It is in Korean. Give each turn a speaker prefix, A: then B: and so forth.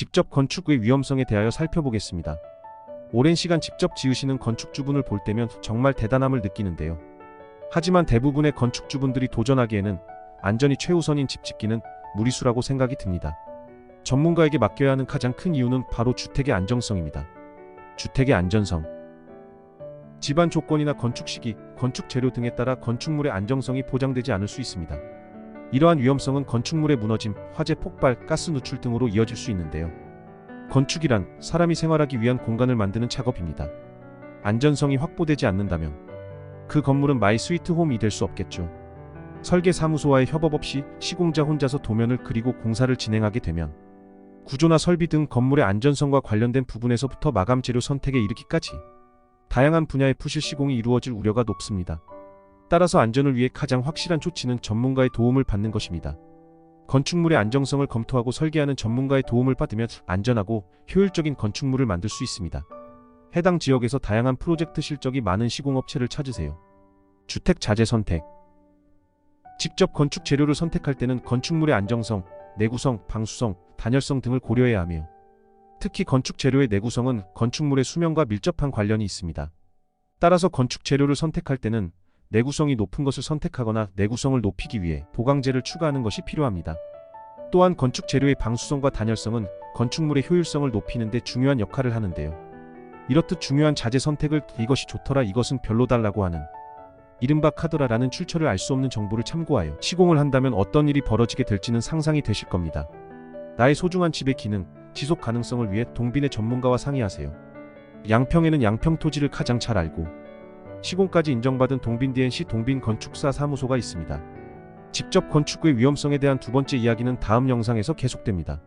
A: 직접 건축의 위험성에 대하여 살펴보겠습니다. 오랜 시간 직접 지으시는 건축주분을 볼 때면 정말 대단함을 느끼는데요. 하지만 대부분의 건축주분들이 도전하기에는 안전이 최우선인 집 짓기는 무리수라고 생각이 듭니다. 전문가에게 맡겨야 하는 가장 큰 이유는 바로 주택의 안정성입니다. 주택의 안전성. 집안 조건이나 건축 시기, 건축 재료 등에 따라 건축물의 안정성이 보장되지 않을 수 있습니다. 이러한 위험성은 건축물의 무너짐, 화재 폭발, 가스 누출 등으로 이어질 수 있는데요. 건축이란 사람이 생활하기 위한 공간을 만드는 작업입니다. 안전성이 확보되지 않는다면 그 건물은 마이 스위트 홈이 될 수 없겠죠. 설계 사무소와의 협업 없이 시공자 혼자서 도면을 그리고 공사를 진행하게 되면 구조나 설비 등 건물의 안전성과 관련된 부분에서부터 마감 재료 선택에 이르기까지 다양한 분야의 부실 시공이 이루어질 우려가 높습니다. 따라서 안전을 위해 가장 확실한 조치는 전문가의 도움을 받는 것입니다. 건축물의 안정성을 검토하고 설계하는 전문가의 도움을 받으면 안전하고 효율적인 건축물을 만들 수 있습니다. 해당 지역에서 다양한 프로젝트 실적이 많은 시공업체를 찾으세요. 주택 자재 선택. 직접 건축 재료를 선택할 때는 건축물의 안정성, 내구성, 방수성, 단열성 등을 고려해야 하며 특히 건축 재료의 내구성은 건축물의 수명과 밀접한 관련이 있습니다. 따라서 건축 재료를 선택할 때는 내구성이 높은 것을 선택하거나 내구성을 높이기 위해 보강재를 추가하는 것이 필요합니다. 또한 건축 재료의 방수성과 단열성은 건축물의 효율성을 높이는 데 중요한 역할을 하는데요. 이렇듯 중요한 자재 선택을 이것이 좋더라 이것은 별로 달라고 하는 이른바 카더라라는 출처를 알 수 없는 정보를 참고하여 시공을 한다면 어떤 일이 벌어지게 될지는 상상이 되실 겁니다. 나의 소중한 집의 기능, 지속 가능성을 위해 동빈의 전문가와 상의하세요. 양평에는 양평 토지를 가장 잘 알고 시공까지 인정받은 동빈 DNC 동빈 건축사 사무소가 있습니다. 직접 건축의 위험성에 대한 두 번째 이야기는 다음 영상에서 계속됩니다.